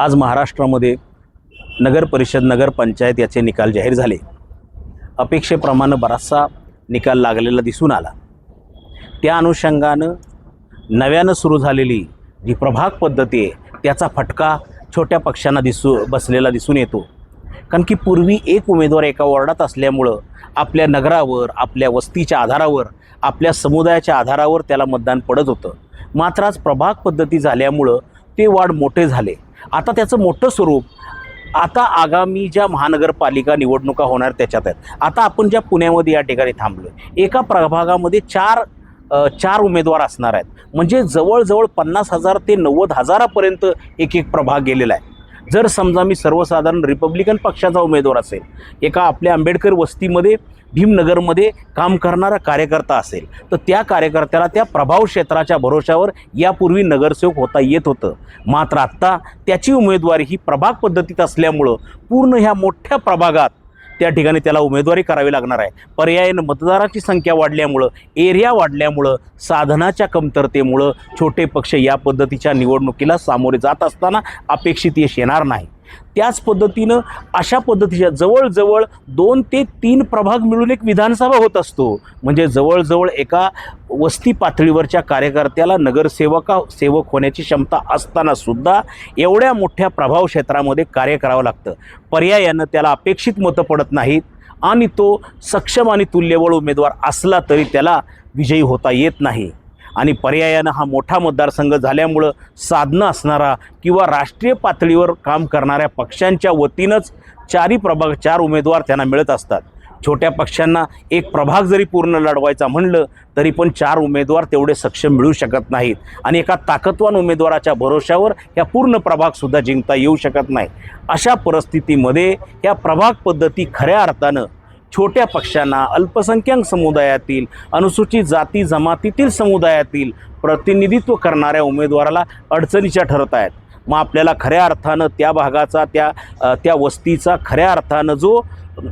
आज महाराष्ट्रामध्ये नगर परिषद नगरपंचायत याचे निकाल जाहीर झाले. अपेक्षेप्रमाणे बराचसा निकाल लागलेला दिसून आला. त्या अनुषंगानं नव्यानं सुरू झालेली जी प्रभाग पद्धती आहे त्याचा फटका छोट्या पक्षांना दिसू बसलेला दिसून येतो. कारण की पूर्वी एक उमेदवार एका वॉर्डात असल्यामुळं आपल्या नगरावर आपल्या वस्तीच्या आधारावर आपल्या समुदायाच्या आधारावर त्याला मतदान पडत होतं. मात्र आज प्रभाग पद्धती झाल्यामुळं ते वार्ड मोठे झाले. आता त्याचं मोठं स्वरूप आता आगामी ज्या महानगरपालिका निवडणुका होणार त्याच्यात आहेत. आता आपण ज्या पुण्यामध्ये या ठिकाणी थांबलो एका प्रभागामध्ये चार चार उमेदवार असणार आहेत. म्हणजे जवळजवळ पन्नास हजार ते नव्वद हजारापर्यंत एक एक प्रभाग गेलेला आहे. जर समजा मी सर्वसाधारण रिपब्लिकन पक्षाचा उमेदवार असेल एका आपल्या आंबेडकर वस्तीमध्ये भीमनगरमध्ये काम करणारा कार्यकर्ता असेल तर त्या कार्यकर्त्याला त्या प्रभाव क्षेत्राच्या भरोशावर यापूर्वी नगरसेवक होता येत होतं. मात्र आत्ता त्याची उमेदवारी ही प्रभाग पद्धतीत असल्यामुळं पूर्ण ह्या मोठ्या प्रभागात त्या ठिकाणी त्याला उमेदवारी करावी लागणार आहे. पर्यायानं मतदाराची संख्या वाढल्यामुळं एरिया वाढल्यामुळं साधनाच्या कमतरतेमुळं छोटे पक्ष या पद्धतीच्या निवडणुकीला सामोरे जात असताना अपेक्षित यश येणार नाही. त्याच पद्धतीनं अशा पद्धतीच्या जवळजवळ दोन ते तीन प्रभाग मिळून एक विधानसभा होत असतो. म्हणजे जवळजवळ एका वस्ती पातळीवरच्या कार्यकर्त्याला नगरसेवका सेवक होण्याची क्षमता असताना सुद्धा एवढ्या मोठ्या प्रभाव क्षेत्रामध्ये कार्य करावं लागतं. पर्यायानं त्याला अपेक्षित मतं पडत नाहीत आणि तो सक्षम आणि तुल्यबळ उमेदवार असला तरी त्याला विजयी होता येत नाही. आणि पर्यायानं हा मोठा मतदारसंघ झाल्यामुळं साधनं असणारा किंवा राष्ट्रीय पातळीवर काम करणाऱ्या पक्षांच्या वतीनंच चारही प्रभाग चार उमेदवार त्यांना मिळत असतात. छोट्या पक्षांना एक प्रभाग जरी पूर्ण लढवायचा म्हणलं तरी पण चार उमेदवार तेवढे सक्षम मिळू शकत नाहीत. आणि एका ताकदवान उमेदवाराच्या भरोश्यावर या पूर्ण प्रभागसुद्धा जिंकता येऊ शकत नाही. अशा परिस्थितीमध्ये या प्रभाग पद्धती खऱ्या अर्थानं छोट्या पक्षांना अल्पसंख्याक समुदायातील अनुसूचित जाती जमातीतील समुदायातील प्रतिनिधित्व करणाऱ्या उमेदवाराला अडचणीच्या ठरत आहेत. मग आपल्याला खऱ्या अर्थानं त्या भागाचा त्या त्या वस्तीचा खऱ्या अर्थानं जो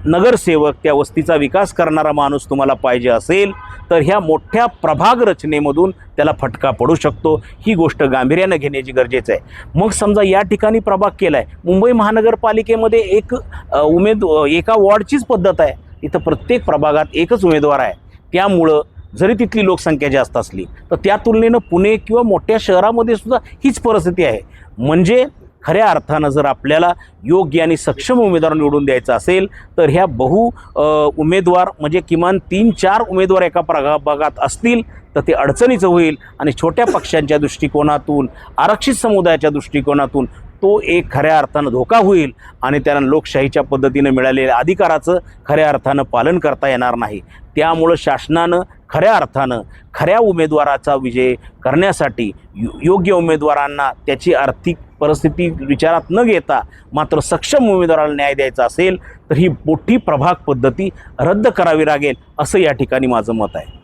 नगरसेवक त्या वस्तीचा विकास करणारा माणूस तुम्हाला पाहिजे असेल तर ह्या मोठ्या प्रभाग रचनेमधून त्याला फटका पडू शकतो. ही गोष्ट गांभीर्यानं घेण्याची गरजेचं आहे. मग समजा या ठिकाणी प्रभाग केला आहे मुंबई महानगरपालिकेमध्ये एक उमेद एका वॉर्डचीच पद्धत आहे. इथं प्रत्येक प्रभागात एकच उमेदवार आहे. त्यामुळं जरी तिथली लोकसंख्या जास्त असली तर त्या तुलनेनं पुणे किंवा मोठ्या शहरामध्ये सुद्धा हीच परिस्थिती आहे. म्हणजे खऱ्या अर्थानं जर आपल्याला योग्य आणि सक्षम उमेदवार निवडून द्यायचा असेल तर ह्या बहु उमेदवार म्हणजे किमान तीन चार उमेदवार एका प्रभागात असतील तर ते अडचणीचं होईल. आणि छोट्या पक्षांच्या दृष्टिकोनातून आरक्षित समुदायाच्या दृष्टिकोनातून तो एक खऱ्या अर्थानं धोका होईल आणि त्यांना लोकशाहीच्या पद्धतीनं मिळालेल्या अधिकाराचं खऱ्या अर्थानं पालन करता येणार नाही. त्यामुळं शासनानं खऱ्या अर्थानं खऱ्या उमेदवाराचा विजय करण्यासाठी योग्य उमेदवारांना त्याची आर्थिक परिस्थिती विचारात न घेता मात्र सक्षम उमेदवाराला न्याय द्यायचा असेल तर ही मोठी प्रभाग पद्धती रद्द करावी लागेल असं या ठिकाणी माझं मत आहे.